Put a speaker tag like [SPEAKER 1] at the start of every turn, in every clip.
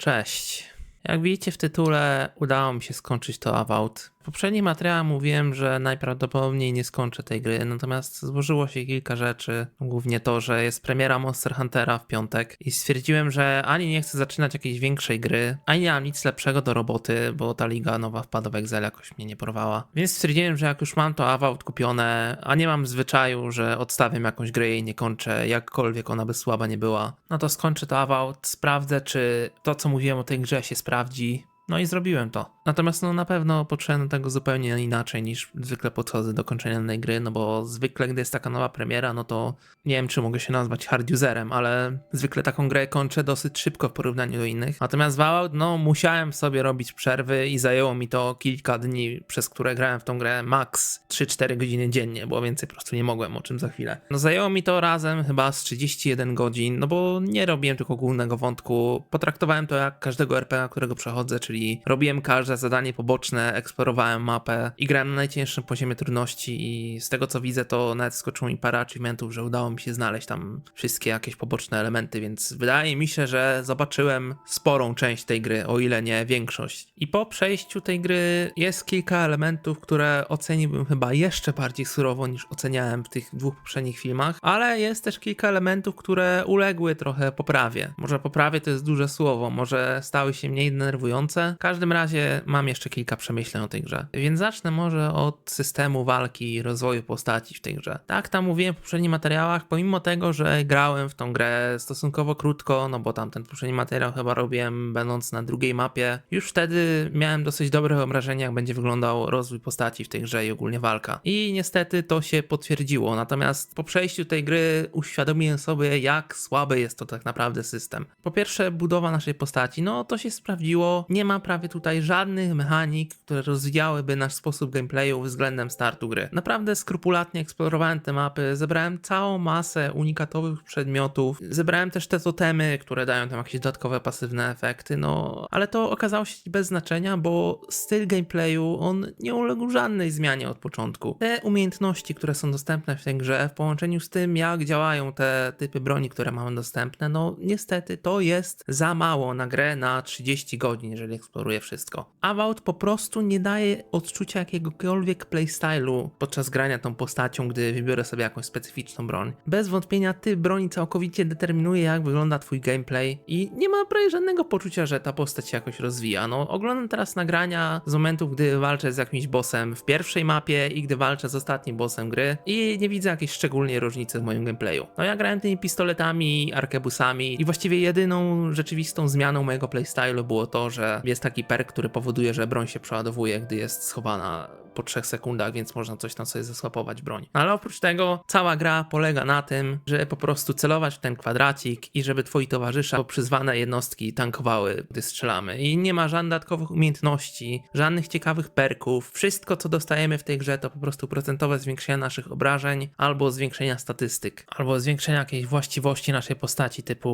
[SPEAKER 1] Cześć. Jak widzicie w tytule, udało mi się skończyć to Avowed. W poprzednim materiale mówiłem, że najprawdopodobniej nie skończę tej gry, natomiast złożyło się kilka rzeczy. Głównie to, że jest premiera Monster Huntera w piątek i stwierdziłem, że ani nie chcę zaczynać jakiejś większej gry, ani nie mam nic lepszego do roboty, bo ta liga nowa wpadła w Excel jakoś mnie nie porwała. Więc stwierdziłem, że jak już mam to Avowed kupione, a nie mam zwyczaju, że odstawiam jakąś grę i nie kończę, jakkolwiek ona by słaba nie była, no to skończę to Avowed, sprawdzę czy to co mówiłem o tej grze się sprawdzi, no i zrobiłem to. Natomiast no na pewno do tego zupełnie inaczej niż zwykle podchodzę do kończenia danej gry, no bo zwykle gdy jest taka nowa premiera, no to nie wiem czy mogę się nazwać hard userem, ale zwykle taką grę kończę dosyć szybko w porównaniu do innych. Natomiast Fallout, no musiałem sobie robić przerwy i zajęło mi to kilka dni, przez które grałem w tą grę max 3-4 godziny dziennie, bo więcej po prostu nie mogłem, o czym za chwilę. No zajęło mi to razem chyba z 31 godzin, no bo nie robiłem tylko głównego wątku, potraktowałem to jak każdego RPG, którego przechodzę, czyli robiłem każde zadanie poboczne, eksplorowałem mapę i grałem na najcięższym poziomie trudności i z tego co widzę to nawet skoczyło mi parę achievementów, że udało mi się znaleźć tam wszystkie jakieś poboczne elementy, więc wydaje mi się, że zobaczyłem sporą część tej gry, o ile nie większość. I po przejściu tej gry jest kilka elementów, które oceniłbym chyba jeszcze bardziej surowo niż oceniałem w tych dwóch poprzednich filmach, ale jest też kilka elementów, które uległy trochę poprawie. Może poprawie to jest duże słowo, może stały się mniej denerwujące. W każdym razie mam jeszcze kilka przemyśleń o tej grze. Więc zacznę może od systemu walki i rozwoju postaci w tej grze. Tak, tam mówiłem w poprzednich materiałach, pomimo tego, że grałem w tą grę stosunkowo krótko, no bo tam ten poprzedni materiał chyba robiłem będąc na drugiej mapie, już wtedy miałem dosyć dobre wyobrażenie, jak będzie wyglądał rozwój postaci w tej grze i ogólnie walka. I niestety to się potwierdziło, natomiast po przejściu tej gry uświadomiłem sobie, jak słaby jest to tak naprawdę system. Po pierwsze, budowa naszej postaci, no to się sprawdziło, nie ma prawie tutaj żadnych mechanik, które rozwijałyby nasz sposób gameplayu względem startu gry. Naprawdę skrupulatnie eksplorowałem te mapy, zebrałem całą masę unikatowych przedmiotów, zebrałem też te totemy, które dają tam jakieś dodatkowe pasywne efekty, no ale to okazało się bez znaczenia, bo styl gameplayu on nie uległ żadnej zmianie od początku. Te umiejętności, które są dostępne w tej grze, w połączeniu z tym, jak działają te typy broni, które mamy dostępne, no niestety to jest za mało na grę na 30 godzin, jeżeli eksploruję wszystko. Avowed po prostu nie daje odczucia jakiegokolwiek playstylu podczas grania tą postacią, gdy wybiorę sobie jakąś specyficzną broń. Bez wątpienia typ broni całkowicie determinuje, jak wygląda twój gameplay i nie ma prawie żadnego poczucia, że ta postać się jakoś rozwija. No, oglądam teraz nagrania z momentów, gdy walczę z jakimś bossem w pierwszej mapie i gdy walczę z ostatnim bossem gry i nie widzę jakiejś szczególnej różnicy w moim gameplayu. No ja grałem tymi pistoletami, arkebusami i właściwie jedyną rzeczywistą zmianą mojego playstylu było to, że jest taki perk, który powoduje, że broń się przeładowuje, gdy jest schowana po 3 sekundach, więc można coś tam sobie zasłapować broń. Ale oprócz tego cała gra polega na tym, że po prostu celować w ten kwadracik i żeby twoi towarzysze albo przyzwane jednostki tankowały, gdy strzelamy. I nie ma żadnych dodatkowych umiejętności, żadnych ciekawych perków. Wszystko, co dostajemy w tej grze, to po prostu procentowe zwiększenie naszych obrażeń albo zwiększenia statystyk, albo zwiększenia jakiejś właściwości naszej postaci, typu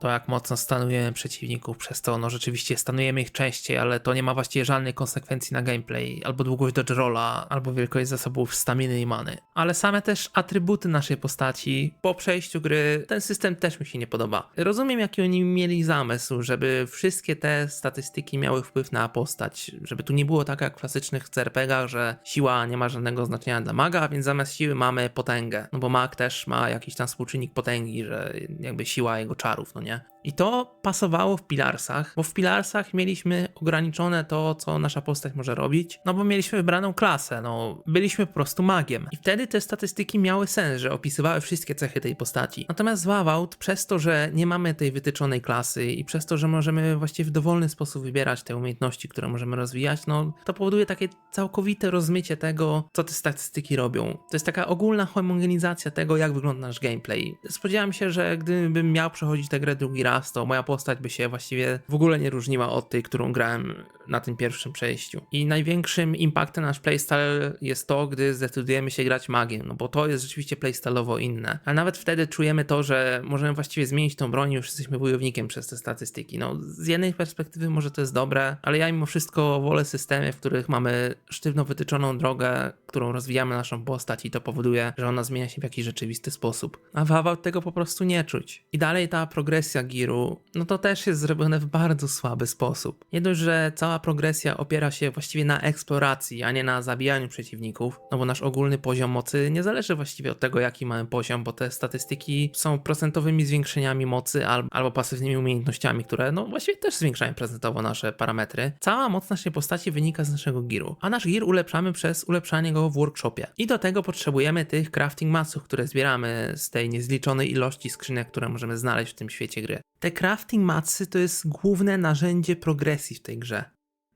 [SPEAKER 1] to jak mocno stanujemy przeciwników, przez to no rzeczywiście stanujemy ich częściej, ale to nie ma właściwie żadnej konsekwencji na gameplay, albo długość dodge rolla, albo wielkość zasobów staminy i many. Ale same też atrybuty naszej postaci po przejściu gry, ten system też mi się nie podoba. Rozumiem, jaki oni mieli zamysł, żeby wszystkie te statystyki miały wpływ na postać, żeby tu nie było tak jak w klasycznych CRPGach, że siła nie ma żadnego znaczenia dla maga, więc zamiast siły mamy potęgę. No bo mag też ma jakiś tam współczynnik potęgi, że jakby siła jego czarów, no nie? I to pasowało w Pilarsach, bo w Pilarsach mieliśmy ograniczone to, co nasza postać może robić, no bo mieliśmy wybraną klasę, no byliśmy po prostu magiem. I wtedy te statystyki miały sens, że opisywały wszystkie cechy tej postaci. Natomiast w Avowed, przez to, że nie mamy tej wytyczonej klasy i przez to, że możemy właściwie w dowolny sposób wybierać te umiejętności, które możemy rozwijać, no to powoduje takie całkowite rozmycie tego, co te statystyki robią. To jest taka ogólna homogenizacja tego, jak wygląda nasz gameplay. Spodziewałem się, że gdybym miał przechodzić tę grę drugi raz, to moja postać by się właściwie w ogóle nie różniła od tej, którą grałem na tym pierwszym przejściu. I największym impaktem na nasz playstyle jest to, gdy zdecydujemy się grać magiem, no bo to jest rzeczywiście playstyle'owo inne. Ale nawet wtedy czujemy to, że możemy właściwie zmienić tą broń już jesteśmy wojownikiem przez te statystyki. No z jednej perspektywy może to jest dobre, ale ja mimo wszystko wolę systemy, w których mamy sztywno wytyczoną drogę którą rozwijamy naszą postać i to powoduje, że ona zmienia się w jakiś rzeczywisty sposób. A w Avowed tego po prostu nie czuć. I dalej ta progresja Giru, no to też jest zrobione w bardzo słaby sposób. Nie dość, że cała progresja opiera się właściwie na eksploracji, a nie na zabijaniu przeciwników, no bo nasz ogólny poziom mocy nie zależy właściwie od tego, jaki mamy poziom, bo te statystyki są procentowymi zwiększeniami mocy al- albo pasywnymi umiejętnościami, które no właściwie też zwiększają procentowo nasze parametry. Cała moc naszej postaci wynika z naszego giru, a nasz gir ulepszamy przez ulepszanie go w workshopie. I do tego potrzebujemy tych crafting masów, które zbieramy z tej niezliczonej ilości skrzynek, które możemy znaleźć w tym świecie gry. Te crafting matsy to jest główne narzędzie progresji w tej grze.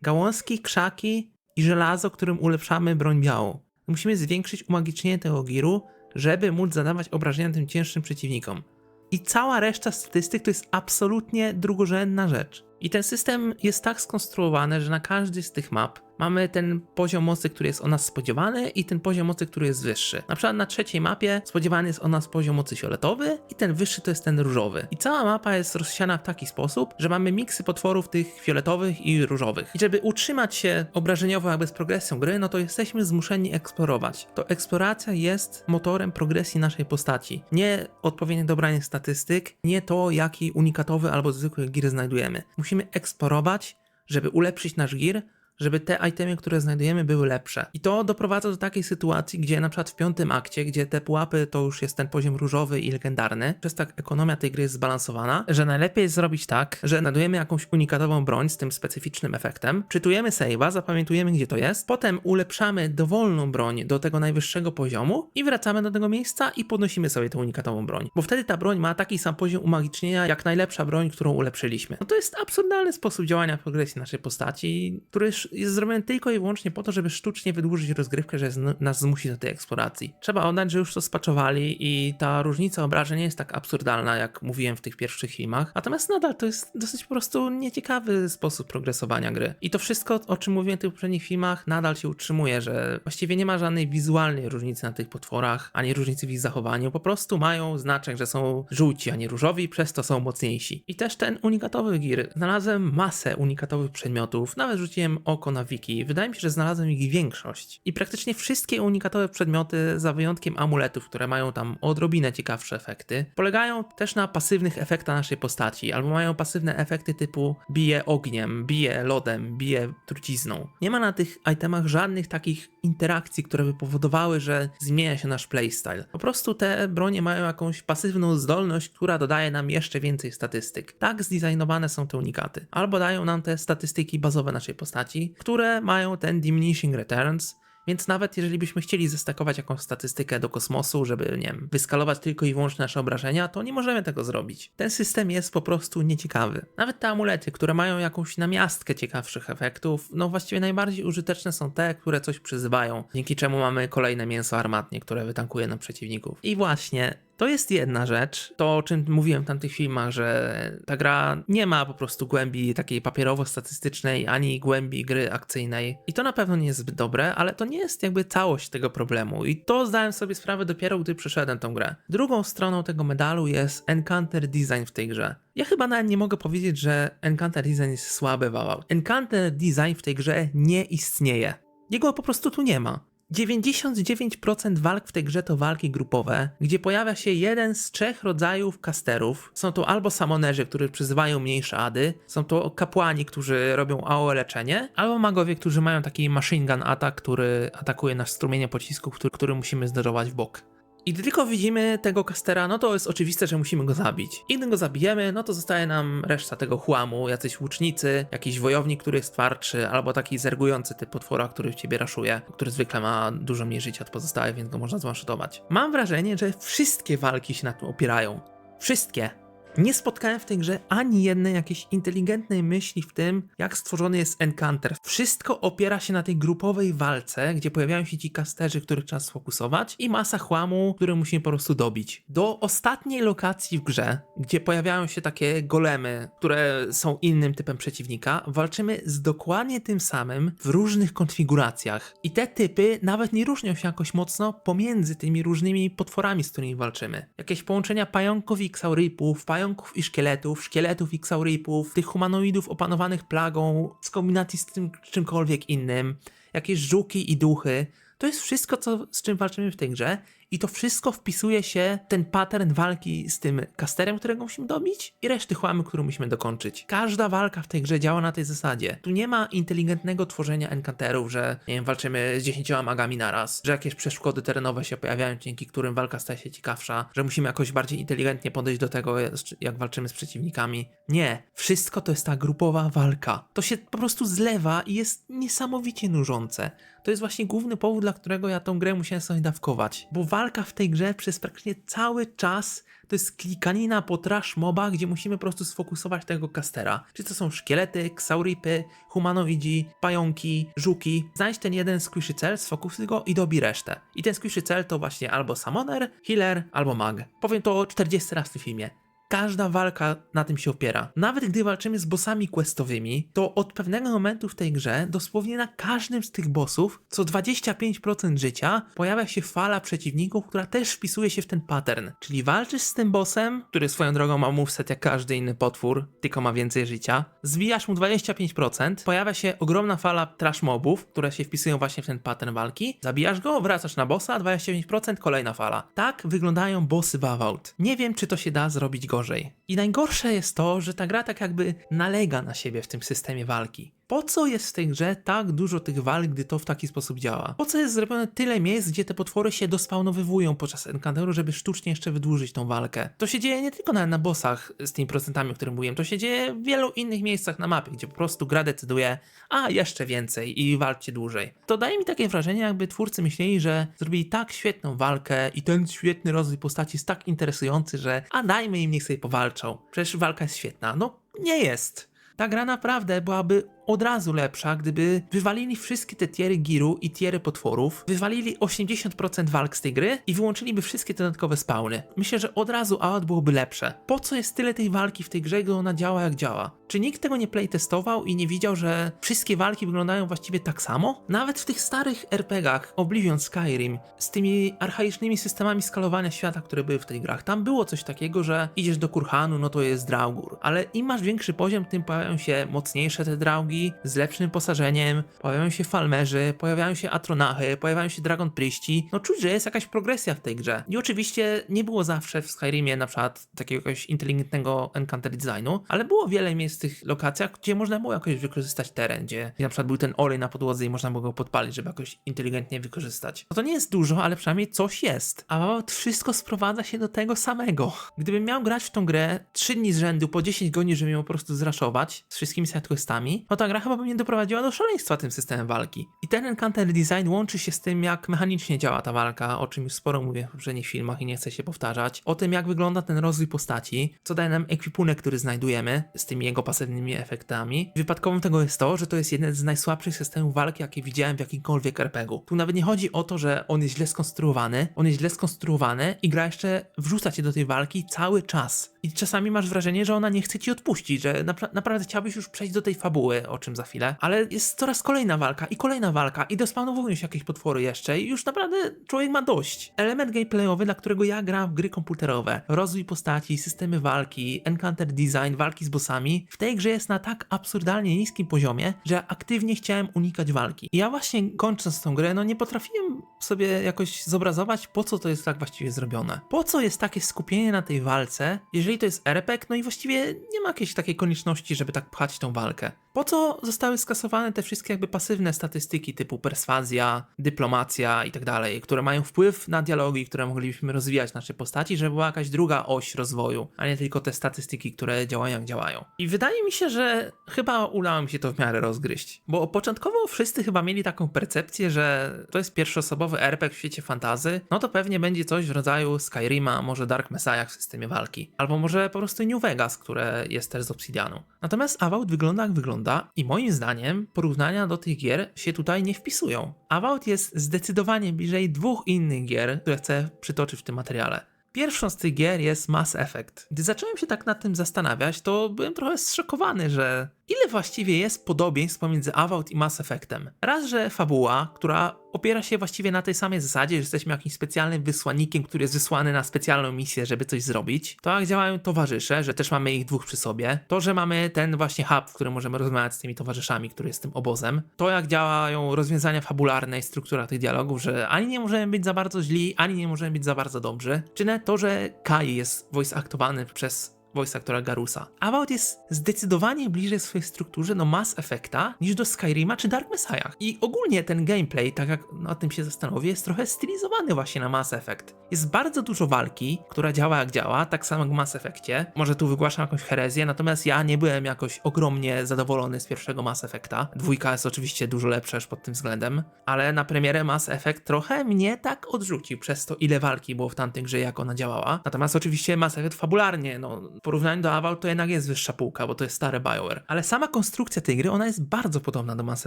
[SPEAKER 1] Gałązki, krzaki i żelazo, którym ulepszamy broń białą. Musimy zwiększyć umagicznienie tego giru, żeby móc zadawać obrażenia tym cięższym przeciwnikom. I cała reszta statystyk to jest absolutnie drugorzędna rzecz. I ten system jest tak skonstruowany, że na każdej z tych map mamy ten poziom mocy, który jest o nas spodziewany i ten poziom mocy, który jest wyższy. Na przykład na trzeciej mapie spodziewany jest o nas poziom mocy fioletowy i ten wyższy to jest ten różowy. I cała mapa jest rozsiana w taki sposób, że mamy miksy potworów tych fioletowych i różowych. I żeby utrzymać się obrażeniowo jakby z progresją gry, no to jesteśmy zmuszeni eksplorować. To eksploracja jest motorem progresji naszej postaci. Nie odpowiednie dobranie statystyk, nie to jaki unikatowy albo zwykły gear znajdujemy. Musimy eksplorować, żeby ulepszyć nasz gear, żeby te itemy, które znajdujemy, były lepsze. I to doprowadza do takiej sytuacji, gdzie na przykład w piątym akcie, gdzie te pułapy to już jest ten poziom różowy i legendarny, przez tak ekonomia tej gry jest zbalansowana, że najlepiej jest zrobić tak, że znajdujemy jakąś unikatową broń z tym specyficznym efektem, czytujemy save'a, zapamiętujemy gdzie to jest, potem ulepszamy dowolną broń do tego najwyższego poziomu i wracamy do tego miejsca i podnosimy sobie tę unikatową broń. Bo wtedy ta broń ma taki sam poziom umagicznienia, jak najlepsza broń, którą ulepszyliśmy. No to jest absurdalny sposób działania progresji naszej postaci, który sz- jest zrobiony tylko i wyłącznie po to, żeby sztucznie wydłużyć rozgrywkę, że nas zmusi do tej eksploracji. Trzeba oddać, że już to spaczowali i ta różnica obrażeń nie jest tak absurdalna, jak mówiłem w tych pierwszych filmach. Natomiast nadal to jest dosyć po prostu nieciekawy sposób progresowania gry. I to wszystko, o czym mówiłem w tych poprzednich filmach, nadal się utrzymuje, że właściwie nie ma żadnej wizualnej różnicy na tych potworach, ani różnicy w ich zachowaniu. Po prostu mają znaczek, że są żółci, a nie różowi, przez to są mocniejsi. I też ten unikatowy gear. Znalazłem masę unikatowych przedmiotów, nawet rzuciłem oko na wiki. Wydaje mi się, że znalazłem ich większość. I praktycznie wszystkie unikatowe przedmioty, za wyjątkiem amuletów, które mają tam odrobinę ciekawsze efekty, polegają też na pasywnych efektach naszej postaci, albo mają pasywne efekty typu bije ogniem, bije lodem, bije trucizną. Nie ma na tych itemach żadnych takich interakcji, które by powodowały, że zmienia się nasz playstyle. Po prostu te bronie mają jakąś pasywną zdolność, która dodaje nam jeszcze więcej statystyk. Tak zdesignowane są te unikaty. Albo dają nam te statystyki bazowe naszej postaci, które mają ten diminishing returns, więc nawet jeżeli byśmy chcieli zestakować jakąś statystykę do kosmosu, żeby, nie wiem, wyskalować tylko i wyłącznie nasze obrażenia, to nie możemy tego zrobić. Ten system jest po prostu nieciekawy. Nawet te amulety, które mają jakąś namiastkę ciekawszych efektów, no właściwie najbardziej użyteczne są te, które coś przyzywają, dzięki czemu mamy kolejne mięso armatnie, które wytankuje na przeciwników. I właśnie to jest jedna rzecz, to o czym mówiłem w tamtych filmach, że ta gra nie ma po prostu głębi takiej papierowo-statystycznej, ani głębi gry akcyjnej. I to na pewno nie jest zbyt dobre, ale to nie jest jakby całość tego problemu. I to zdałem sobie sprawę dopiero, gdy przeszedłem tą grę. Drugą stroną tego medalu jest Encounter Design w tej grze. Ja chyba nawet nie mogę powiedzieć, że Encounter Design jest słaby wał. Encounter Design w tej grze nie istnieje. Jego po prostu tu nie ma. 99% walk w tej grze to walki grupowe, gdzie pojawia się jeden z trzech rodzajów casterów. Są to albo samonerzy, którzy przyzywają mniejsze ady, są to kapłani, którzy robią AOE leczenie, albo magowie, którzy mają taki machine gun atak, który atakuje nas strumieniem pocisków, który, który musimy zderować w bok. I gdy tylko widzimy tego kastera, no to jest oczywiste, że musimy go zabić. I gdy go zabijemy, no to zostaje nam reszta tego chłamu, jacyś łucznicy, jakiś wojownik, który jest twardszy, albo taki zergujący typ potwora, który w ciebie raszuje, który zwykle ma dużo mniej życia od pozostałych, więc go można zwanshotować. Mam wrażenie, że wszystkie walki się na tym opierają. Wszystkie. Nie spotkałem w tej grze ani jednej jakiejś inteligentnej myśli w tym, jak stworzony jest Encounter. Wszystko opiera się na tej grupowej walce, gdzie pojawiają się ci kasterzy, których trzeba sfokusować i masa chłamu, który musimy po prostu dobić. Do ostatniej lokacji w grze, gdzie pojawiają się takie golemy, które są innym typem przeciwnika, walczymy z dokładnie tym samym w różnych konfiguracjach. I te typy nawet nie różnią się jakoś mocno pomiędzy tymi różnymi potworami, z którymi walczymy. Jakieś połączenia pająków i ksauripów, pająków i szkieletów, szkieletów i ksauripów, tych humanoidów opanowanych plagą, z kombinacji z tym czymkolwiek innym, jakieś żuki i duchy. To jest wszystko, co, z czym walczymy w tej grze i to wszystko wpisuje się ten pattern walki z tym kasterem, którego musimy dobić i reszty chłamy, którą musimy dokończyć. Każda walka w tej grze działa na tej zasadzie. Tu nie ma inteligentnego tworzenia encanterów, że nie wiem, walczymy z 10 magami naraz, że jakieś przeszkody terenowe się pojawiają, dzięki którym walka staje się ciekawsza, że musimy jakoś bardziej inteligentnie podejść do tego, jak walczymy z przeciwnikami. Nie, wszystko to jest ta grupowa walka. To się po prostu zlewa i jest niesamowicie nużące. To jest właśnie główny powód, dla którego ja tą grę musiałem sobie dawkować. Bo walka w tej grze przez praktycznie cały czas to jest klikanina po trash moba, gdzie musimy po prostu sfokusować tego kastera. Czy to są szkielety, ksauripy, humanoidzi, pająki, żuki. Znajdź ten jeden squishy cel, sfokusuj go i dobij resztę. I ten squishy cel to właśnie albo summoner, healer, albo mag. Powiem to 40 razy w filmie. Każda walka na tym się opiera. Nawet gdy walczymy z bossami questowymi, to od pewnego momentu w tej grze, dosłownie na każdym z tych bossów, co 25% życia, pojawia się fala przeciwników, która też wpisuje się w ten pattern. Czyli walczysz z tym bossem, który swoją drogą ma moveset jak każdy inny potwór, tylko ma więcej życia, zbijasz mu 25%, pojawia się ogromna fala trash mobów, które się wpisują właśnie w ten pattern walki, zabijasz go, wracasz na bossa, 25%, kolejna fala. Tak wyglądają bossy Avowed. Nie wiem, czy to się da zrobić gorzej gorzej. I najgorsze jest to, że ta gra tak jakby nalega na siebie w tym systemie walki. Po co jest w tej grze tak dużo tych walk, gdy to w taki sposób działa? Po co jest zrobione tyle miejsc, gdzie te potwory się dospawnowywują podczas encounteru, żeby sztucznie jeszcze wydłużyć tą walkę? To się dzieje nie tylko na, na bossach z tymi procentami, o których mówiłem, to się dzieje w wielu innych miejscach na mapie, gdzie po prostu gra decyduje, a jeszcze więcej i walczcie dłużej. To daje mi takie wrażenie, jakby twórcy myśleli, że zrobili tak świetną walkę i ten świetny rozwój postaci jest tak interesujący, że a dajmy im niech sobie powalczą. Przecież walka jest świetna. No, nie jest. Ta gra naprawdę byłaby od razu lepsza, gdyby wywalili wszystkie te tiery giru i tiery potworów, wywalili 80% walk z tej gry i wyłączyliby wszystkie te dodatkowe spawny. Myślę, że od razu out byłoby lepsze. Po co jest tyle tej walki w tej grze, gdy ona działa jak działa? Czy nikt tego nie playtestował i nie widział, że wszystkie walki wyglądają właściwie tak samo? Nawet w tych starych RPGach, Oblivion, Skyrim, z tymi archaicznymi systemami skalowania świata, które były w tych grach, tam było coś takiego, że idziesz do Kurhanu, no to jest Draugur. Ale im masz większy poziom, tym pojawiają się mocniejsze te draugi, z lepszym posażeniem, pojawiają się falmerzy, pojawiają się atronachy, pojawiają się dragon priści. No czuć, że jest jakaś progresja w tej grze. I oczywiście nie było zawsze w Skyrimie na przykład takiego jakiegoś inteligentnego encounter designu, ale było wiele miejsc w tych lokacjach, gdzie można było jakoś wykorzystać teren, gdzie na przykład był ten olej na podłodze i można było go podpalić, żeby jakoś inteligentnie wykorzystać. No to nie jest dużo, ale przynajmniej coś jest. A wszystko sprowadza się do tego samego. Gdybym miał grać w tą grę 3 dni z rzędu po 10 godzin, żeby ją po prostu zraszować z wszystkimi sidequestami, no to gra chyba by mnie doprowadziła do szaleństwa tym systemem walki. I ten encounter design łączy się z tym, jak mechanicznie działa ta walka, o czym już sporo mówię w poprzednich filmach i nie chcę się powtarzać. O tym, jak wygląda ten rozwój postaci, co daje nam ekwipunek, który znajdujemy z tymi jego pasywnymi efektami. Wypadkowym tego jest to, że to jest jeden z najsłabszych systemów walki, jakie widziałem w jakimkolwiek RPG-u. Tu nawet nie chodzi o to, że on jest źle skonstruowany, on jest źle skonstruowany i gra jeszcze wrzuca cię do tej walki cały czas. I czasami masz wrażenie, że ona nie chce ci odpuścić, że napra naprawdę chciałbyś już przejść do tej fabuły, o czym za chwilę, ale jest coraz kolejna walka i kolejna walka i dospanowują się jakieś potwory jeszcze i już naprawdę człowiek ma dość. Element gameplayowy, dla którego ja gram w gry komputerowe, rozwój postaci, systemy walki, encounter design, walki z bossami, w tej grze jest na tak absurdalnie niskim poziomie, że aktywnie chciałem unikać walki. I ja właśnie kończąc tą grę, no nie potrafiłem sobie jakoś zobrazować, po co to jest tak właściwie zrobione. Po co jest takie skupienie na tej walce, jeżeli to jest RPG, no i właściwie nie ma jakiejś takiej konieczności, żeby tak pchać tą walkę. Po co zostały skasowane te wszystkie jakby pasywne statystyki typu perswazja, dyplomacja i tak dalej, które mają wpływ na dialogi, które moglibyśmy rozwijać w naszej postaci, żeby była jakaś druga oś rozwoju, a nie tylko te statystyki, które działają jak działają. I wydaje mi się, że chyba udało mi się to w miarę rozgryźć, bo początkowo wszyscy chyba mieli taką percepcję, że to jest pierwszoosobowy RPG w świecie fantazy, no to pewnie będzie coś w rodzaju Skyrima, może Dark Messiah w systemie walki, albo może po prostu New Vegas, które jest też z Obsidianu. Natomiast Avowed wygląda jak wygląda i moim zdaniem porównania do tych gier się tutaj nie wpisują. Avowed jest zdecydowanie bliżej dwóch innych gier, które chcę przytoczyć w tym materiale. Pierwszą z tych gier jest Mass Effect. Gdy zacząłem się tak nad tym zastanawiać, to byłem trochę zszokowany, że Ile właściwie jest podobieństw pomiędzy Avowed i Mass Effectem? Raz, że fabuła, która opiera się właściwie na tej samej zasadzie, że jesteśmy jakimś specjalnym wysłannikiem, który jest wysłany na specjalną misję, żeby coś zrobić. To jak działają towarzysze, że też mamy ich dwóch przy sobie. To, że mamy ten właśnie hub, w którym możemy rozmawiać z tymi towarzyszami, który jest tym obozem. To, jak działają rozwiązania fabularne i struktura tych dialogów, że ani nie możemy być za bardzo źli, ani nie możemy być za bardzo dobrzy. Czy to, że Kai jest voice aktowany przez voice aktora Garusa. Avowed jest zdecydowanie bliżej w swojej strukturze do Mass Effecta niż do Skyrima czy Dark Messiah. I ogólnie ten gameplay, tak jak nad tym się zastanowię, jest trochę stylizowany właśnie na Mass Effect. Jest bardzo dużo walki, która działa jak działa, tak samo jak w Mass Effectie. Może tu wygłaszam jakąś herezję, natomiast ja nie byłem jakoś ogromnie zadowolony z pierwszego Mass Effecta. Dwójka jest oczywiście dużo lepsza już pod tym względem, ale na premierę Mass Effect trochę mnie tak odrzucił przez to, ile walki było w tamtej grze, jak ona działała. Natomiast oczywiście Mass Effect fabularnie, no w porównaniu do Aval to jednak jest wyższa półka, bo to jest stare BioWare. Ale sama konstrukcja tej gry, ona jest bardzo podobna do Mass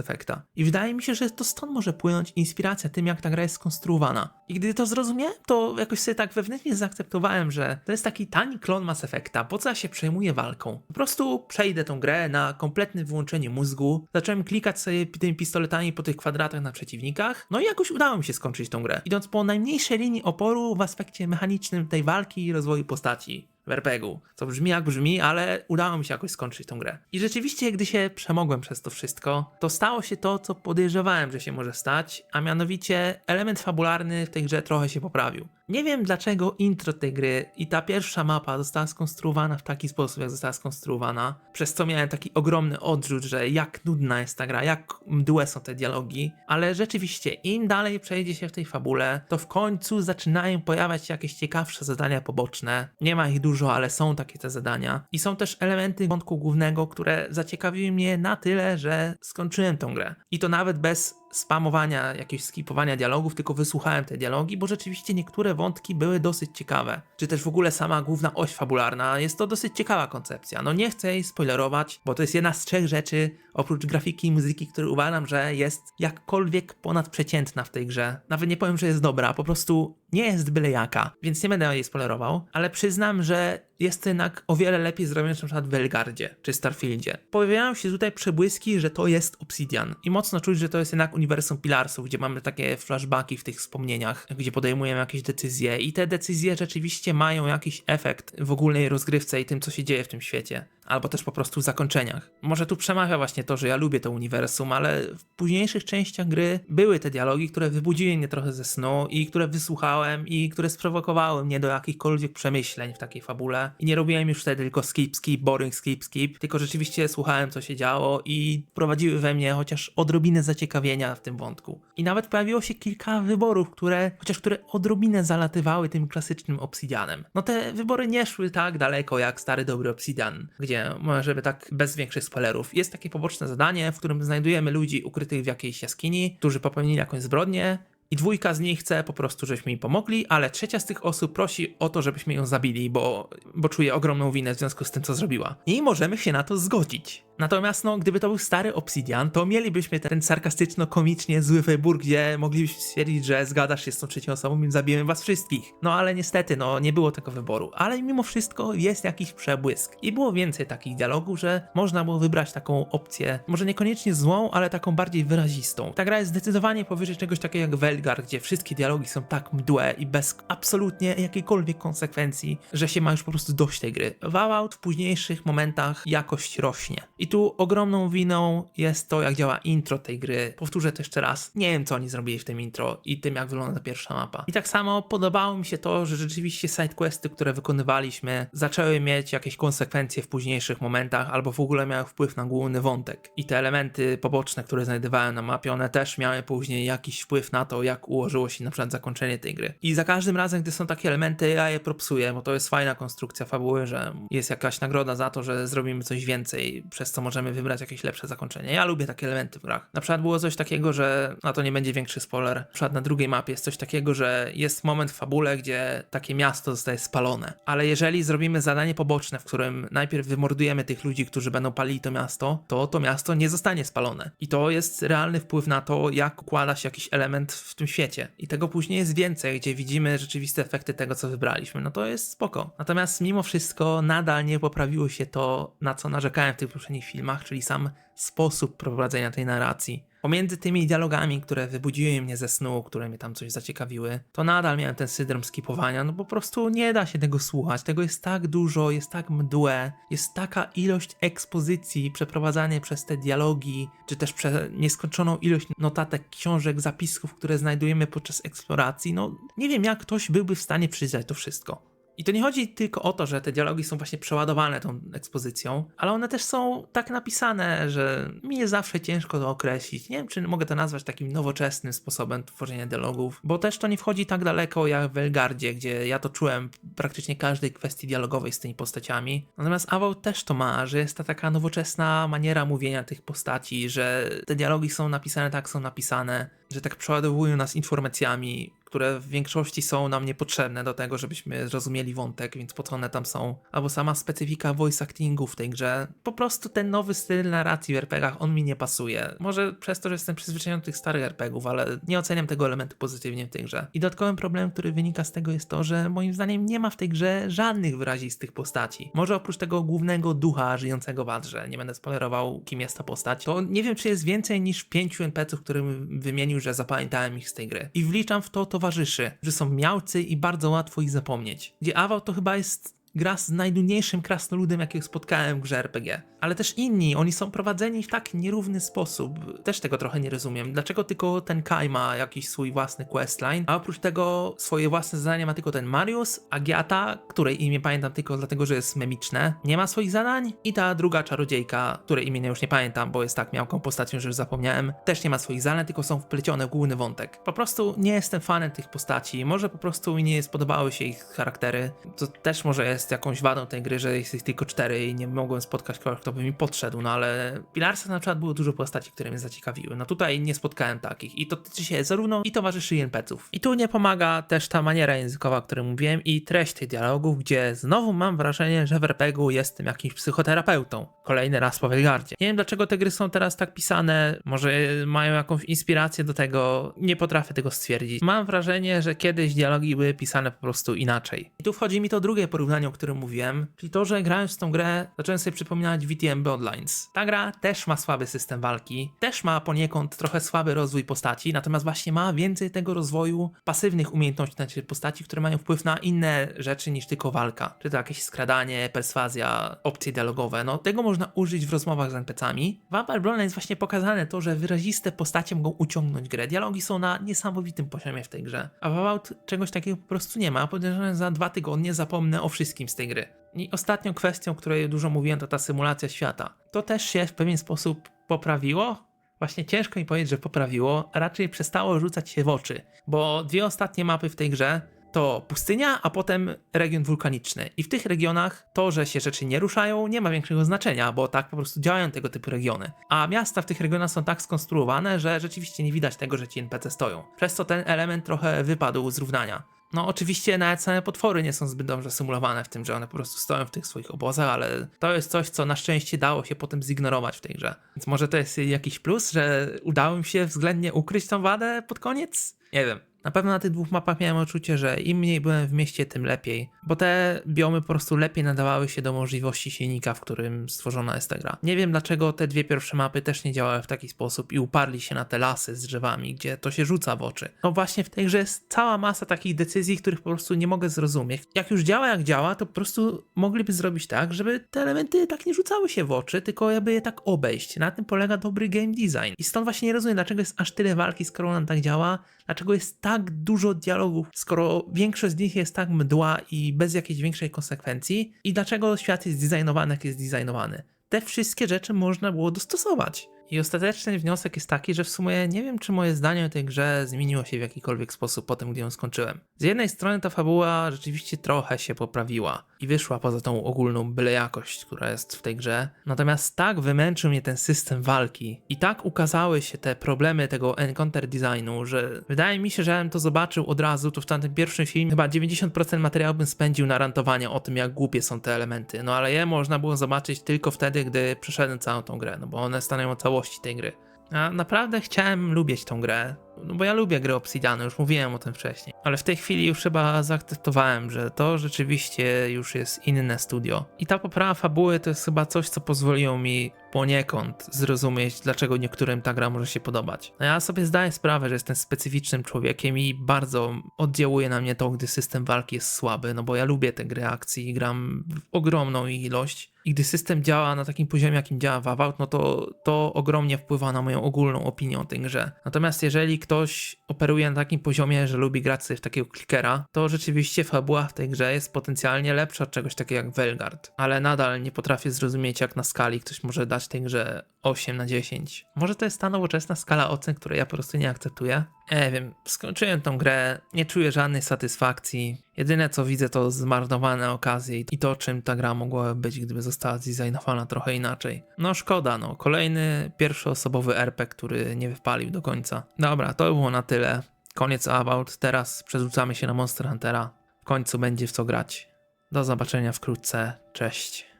[SPEAKER 1] Effecta. I wydaje mi się, że to stąd może płynąć inspiracja tym, jak ta gra jest skonstruowana. I gdy to zrozumiałem, to jakoś sobie tak wewnętrznie zaakceptowałem, że to jest taki tani klon Mass Effecta, po co ja się przejmuję walką? Po prostu przejdę tą grę na kompletne wyłączenie mózgu, zacząłem klikać sobie tymi pistoletami po tych kwadratach na przeciwnikach, no i jakoś udało mi się skończyć tą grę. Idąc po najmniejszej linii oporu w aspekcie mechanicznym tej walki i rozwoju postaci w RPG-u. Co brzmi jak brzmi, ale udało mi się jakoś skończyć tą grę. I rzeczywiście, gdy się przemogłem przez to wszystko, to stało się to, co podejrzewałem, że się może stać, a mianowicie element fabularny w tej grze trochę się poprawił. Nie wiem dlaczego intro tej gry i ta pierwsza mapa została skonstruowana w taki sposób, jak została skonstruowana, przez co miałem taki ogromny odrzut, że jak nudna jest ta gra, jak mdłe są te dialogi, ale rzeczywiście im dalej przejdzie się w tej fabule, to w końcu zaczynają pojawiać się jakieś ciekawsze zadania poboczne. Nie ma ich dużo, ale są takie te zadania. I są też elementy wątku głównego, które zaciekawiły mnie na tyle, że skończyłem tą grę. I to nawet bez spamowania, jakiegoś skipowania dialogów, tylko wysłuchałem te dialogi, bo rzeczywiście niektóre wątki były dosyć ciekawe. Czy też w ogóle sama główna oś fabularna, jest to dosyć ciekawa koncepcja. No nie chcę jej spoilerować, bo to jest jedna z trzech rzeczy, oprócz grafiki i muzyki, które uważam, że jest jakkolwiek ponadprzeciętna w tej grze. Nawet nie powiem, że jest dobra, po prostu nie jest byle jaka, więc nie będę jej spoilerował, ale przyznam, że jest jednak o wiele lepiej zrobione niż na przykład w Elgardzie czy Starfieldzie. Pojawiają się tutaj przebłyski, że to jest Obsidian i mocno czuć, że to jest jednak uniwersum Pilarsów, gdzie mamy takie flashbacki w tych wspomnieniach, gdzie podejmujemy jakieś decyzje i te decyzje rzeczywiście mają jakiś efekt w ogólnej rozgrywce i tym, co się dzieje w tym świecie. Albo też po prostu w zakończeniach. Może tu przemawia właśnie to, że ja lubię to uniwersum, ale w późniejszych częściach gry były te dialogi, które wybudziły mnie trochę ze snu i które wysłuchałem i które sprowokowały mnie do jakichkolwiek przemyśleń w takiej fabule. I nie robiłem już wtedy tylko skip, skip, boring, skip, skip, tylko rzeczywiście słuchałem, co się działo i prowadziły we mnie chociaż odrobinę zaciekawienia w tym wątku. I nawet pojawiło się kilka wyborów, które, chociaż które odrobinę zalatywały tym klasycznym obsidianem. No te wybory nie szły tak daleko jak stary dobry obsidian, gdzie żeby tak bez większych spoilerów. Jest takie poboczne zadanie, w którym znajdujemy ludzi ukrytych w jakiejś jaskini, którzy popełnili jakąś zbrodnię i dwójka z nich chce po prostu, żebyśmy jej pomogli, ale trzecia z tych osób prosi o to, żebyśmy ją zabili, bo, bo czuje ogromną winę w związku z tym, co zrobiła. I możemy się na to zgodzić. Natomiast, no, gdyby to był stary Obsidian, to mielibyśmy ten sarkastyczno-komicznie zły wybór, gdzie moglibyśmy stwierdzić, że zgadasz się z tą trzecią osobą i zabijemy was wszystkich. No ale niestety, no, nie było tego wyboru. Ale mimo wszystko jest jakiś przebłysk. I było więcej takich dialogów, że można było wybrać taką opcję, może niekoniecznie złą, ale taką bardziej wyrazistą. Ta gra jest zdecydowanie powyżej czegoś takiego jak Velgar, gdzie wszystkie dialogi są tak mdłe i bez absolutnie jakiejkolwiek konsekwencji, że się ma już po prostu dość tej gry. Fallout w późniejszych momentach jakość rośnie. I tu ogromną winą jest to, jak działa intro tej gry. Powtórzę to jeszcze raz. Nie wiem, co oni zrobili w tym intro i tym, jak wygląda pierwsza mapa. I tak samo podobało mi się to, że rzeczywiście sidequesty, które wykonywaliśmy, zaczęły mieć jakieś konsekwencje w późniejszych momentach, albo w ogóle miały wpływ na główny wątek. I te elementy poboczne, które znajdowałem na mapie, one też miały później jakiś wpływ na to, jak ułożyło się na przykład zakończenie tej gry. I za każdym razem, gdy są takie elementy, ja je propsuję, bo to jest fajna konstrukcja fabuły, że jest jakaś nagroda za to, że zrobimy coś więcej, przez co możemy wybrać jakieś lepsze zakończenie. Ja lubię takie elementy w grach. Na przykład było coś takiego, że, a to nie będzie większy spoiler, na przykład na drugiej mapie jest coś takiego, że jest moment w fabule, gdzie takie miasto zostaje spalone. Ale jeżeli zrobimy zadanie poboczne, w którym najpierw wymordujemy tych ludzi, którzy będą palili to miasto, to to miasto nie zostanie spalone. I to jest realny wpływ na to, jak układa się jakiś element w tym świecie. I tego później jest więcej, gdzie widzimy rzeczywiste efekty tego, co wybraliśmy. No to jest spoko. Natomiast mimo wszystko nadal nie poprawiło się to, na co narzekałem w tych poprzednich filmach, czyli sam sposób prowadzenia tej narracji. Pomiędzy tymi dialogami, które wybudziły mnie ze snu, które mnie tam coś zaciekawiły, to nadal miałem ten syndrom skipowania, no po prostu nie da się tego słuchać. Tego jest tak dużo, jest tak mdłe, jest taka ilość ekspozycji, przeprowadzanie przez te dialogi, czy też przez nieskończoną ilość notatek, książek, zapisków, które znajdujemy podczas eksploracji. No nie wiem, jak ktoś byłby w stanie przyjrzeć to wszystko. I to nie chodzi tylko o to, że te dialogi są właśnie przeładowane tą ekspozycją, ale one też są tak napisane, że mi jest zawsze ciężko to określić. Nie wiem, czy mogę to nazwać takim nowoczesnym sposobem tworzenia dialogów, bo też to nie wchodzi tak daleko jak w Elgardzie, gdzie ja to czułem praktycznie każdej kwestii dialogowej z tymi postaciami. Natomiast Awał też to ma, że jest ta taka nowoczesna maniera mówienia tych postaci, że te dialogi są napisane tak, są napisane, że tak przeładowują nas informacjami, które w większości są nam niepotrzebne do tego, żebyśmy zrozumieli wątek, więc po co one tam są. Albo sama specyfika voice actingu w tej grze. Po prostu ten nowy styl narracji w RPGach, on mi nie pasuje. Może przez to, że jestem przyzwyczajony do tych starych RPGów, ale nie oceniam tego elementu pozytywnie w tej grze. I dodatkowym problemem, który wynika z tego jest to, że moim zdaniem nie ma w tej grze żadnych wyrazistych postaci. Może oprócz tego głównego ducha żyjącego w Adrze, nie będę spoilerował kim jest ta postać, to nie wiem czy jest więcej niż pięciu NPC-ów, którym wymienił, że zapamiętałem ich z tej gry. I wliczam w to towarzyszy, że są miałcy i bardzo łatwo ich zapomnieć. Gdzie Awał to chyba jest gra z najdumniejszym krasnoludem, jakiego spotkałem w grze RPG. Ale też inni, oni są prowadzeni w tak nierówny sposób. Też tego trochę nie rozumiem. Dlaczego tylko ten Kai ma jakiś swój własny questline, a oprócz tego swoje własne zadania ma tylko ten Marius, Agiata, której imię pamiętam tylko dlatego, że jest memiczne, nie ma swoich zadań i ta druga czarodziejka, której imienia już nie pamiętam, bo jest tak miałką postacią, że już zapomniałem, też nie ma swoich zadań, tylko są wplecione w główny wątek. Po prostu nie jestem fanem tych postaci, może po prostu mi nie spodobały się ich charaktery, to też może jest jakąś wadą tej gry, że jest ich tylko cztery i nie mogłem spotkać kogoś, kto by mi podszedł, no ale w Pilarsa na przykład było dużo postaci, które mnie zaciekawiły. No tutaj nie spotkałem takich i to tyczy się zarówno i towarzyszy i NPC-ów. I tu nie pomaga też ta maniera językowa, o której mówiłem i treść tych dialogów, gdzie znowu mam wrażenie, że w RPG-u jestem jakimś psychoterapeutą. Kolejny raz po Welgardzie. Nie wiem dlaczego te gry są teraz tak pisane, może mają jakąś inspirację do tego, nie potrafię tego stwierdzić. Mam wrażenie, że kiedyś dialogi były pisane po prostu inaczej. I tu wchodzi mi to drugie porównanie, którym mówiłem, czyli to, że grając w tą grę, zacząłem sobie przypominać VTM Bloodlines. Ta gra też ma słaby system walki, też ma poniekąd trochę słaby rozwój postaci, natomiast właśnie ma więcej tego rozwoju pasywnych umiejętności na postaci, które mają wpływ na inne rzeczy niż tylko walka. Czy to jakieś skradanie, perswazja, opcje dialogowe. No tego można użyć w rozmowach z NPC-ami. Vampire Bloodlines właśnie pokazane to, że wyraziste postacie mogą uciągnąć grę. Dialogi są na niesamowitym poziomie w tej grze. A Fallout czegoś takiego po prostu nie ma. Podejrzewam, że za dwa tygodnie zapomnę o wszystkim z tej gry. I ostatnią kwestią, o której dużo mówiłem, to ta symulacja świata. To też się w pewien sposób poprawiło. Właśnie ciężko mi powiedzieć, że poprawiło, raczej przestało rzucać się w oczy, bo dwie ostatnie mapy w tej grze to pustynia, a potem region wulkaniczny. I w tych regionach to, że się rzeczy nie ruszają, nie ma większego znaczenia, bo tak po prostu działają tego typu regiony. A miasta w tych regionach są tak skonstruowane, że rzeczywiście nie widać tego, że ci NPC stoją. Przez co ten element trochę wypadł z równania. No oczywiście nawet same potwory nie są zbyt dobrze symulowane w tym, że one po prostu stoją w tych swoich obozach, ale to jest coś, co na szczęście dało się potem zignorować w tej grze. Więc może to jest jakiś plus, że udało mi się względnie ukryć tą wadę pod koniec? Nie wiem. Na pewno na tych dwóch mapach miałem odczucie, że im mniej byłem w mieście, tym lepiej, bo te biomy po prostu lepiej nadawały się do możliwości silnika, w którym stworzona jest ta gra. Nie wiem dlaczego te dwie pierwsze mapy też nie działały w taki sposób i uparli się na te lasy z drzewami, gdzie to się rzuca w oczy. No właśnie w tej grze jest cała masa takich decyzji, których po prostu nie mogę zrozumieć. Jak już działa jak działa, to po prostu mogliby zrobić tak, żeby te elementy tak nie rzucały się w oczy, tylko jakby je tak obejść. Na tym polega dobry game design. I stąd właśnie nie rozumiem, dlaczego jest aż tyle walki, skoro ona tak działa, dlaczego jest tak dużo dialogów, skoro większość z nich jest tak mdła i bez jakiejś większej konsekwencji i dlaczego świat jest designowany, jak jest designowany. Te wszystkie rzeczy można było dostosować. I ostateczny wniosek jest taki, że w sumie nie wiem, czy moje zdanie o tej grze zmieniło się w jakikolwiek sposób po tym, gdy ją skończyłem. Z jednej strony ta fabuła rzeczywiście trochę się poprawiła i wyszła poza tą ogólną byle jakość, która jest w tej grze. Natomiast tak wymęczył mnie ten system walki i tak ukazały się te problemy tego encounter designu, że wydaje mi się, że bym to zobaczył od razu, to w tamtym pierwszym filmie chyba 90% materiału bym spędził na rantowanie o tym, jak głupie są te elementy. No ale je można było zobaczyć tylko wtedy, gdy przeszedłem całą tą grę, no bo one stanowią całości tej gry. A naprawdę chciałem lubić tą grę. No bo ja lubię gry Obsidianu, już mówiłem o tym wcześniej. Ale w tej chwili już chyba zaakceptowałem, że to rzeczywiście już jest inne studio. I ta poprawa fabuły to jest chyba coś, co pozwoliło mi poniekąd zrozumieć, dlaczego niektórym ta gra może się podobać. No ja sobie zdaję sprawę, że jestem specyficznym człowiekiem i bardzo oddziałuje na mnie to, gdy system walki jest słaby, no bo ja lubię te gry akcji i gram w ogromną ilość. I gdy system działa na takim poziomie, jakim działa w Avowed, no to to ogromnie wpływa na moją ogólną opinię o tej grze. Natomiast jeżeli ktoś operuje na takim poziomie, że lubi grać w takiego klikera, to rzeczywiście fabuła w tej grze jest potencjalnie lepsza od czegoś takiego jak Velgard. Ale nadal nie potrafię zrozumieć, jak na skali ktoś może dać tej grze 8 na 10. Może to jest ta nowoczesna skala ocen, której ja po prostu nie akceptuję? Nie wiem, skończyłem tą grę, nie czuję żadnej satysfakcji. Jedyne co widzę to zmarnowane okazje i to, czym ta gra mogła być, gdyby została zdesignowana trochę inaczej. No szkoda, no. Kolejny pierwszoosobowy RPG, który nie wypalił do końca. Dobra, to było na tyle. Koniec About, teraz przerzucamy się na Monster Huntera. W końcu będzie w co grać. Do zobaczenia wkrótce, cześć.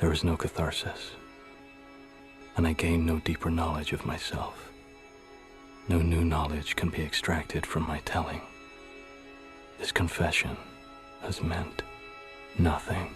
[SPEAKER 2] There is no catharsis, and I gain no deeper knowledge of myself. No new knowledge can be extracted from my telling. This confession has meant nothing.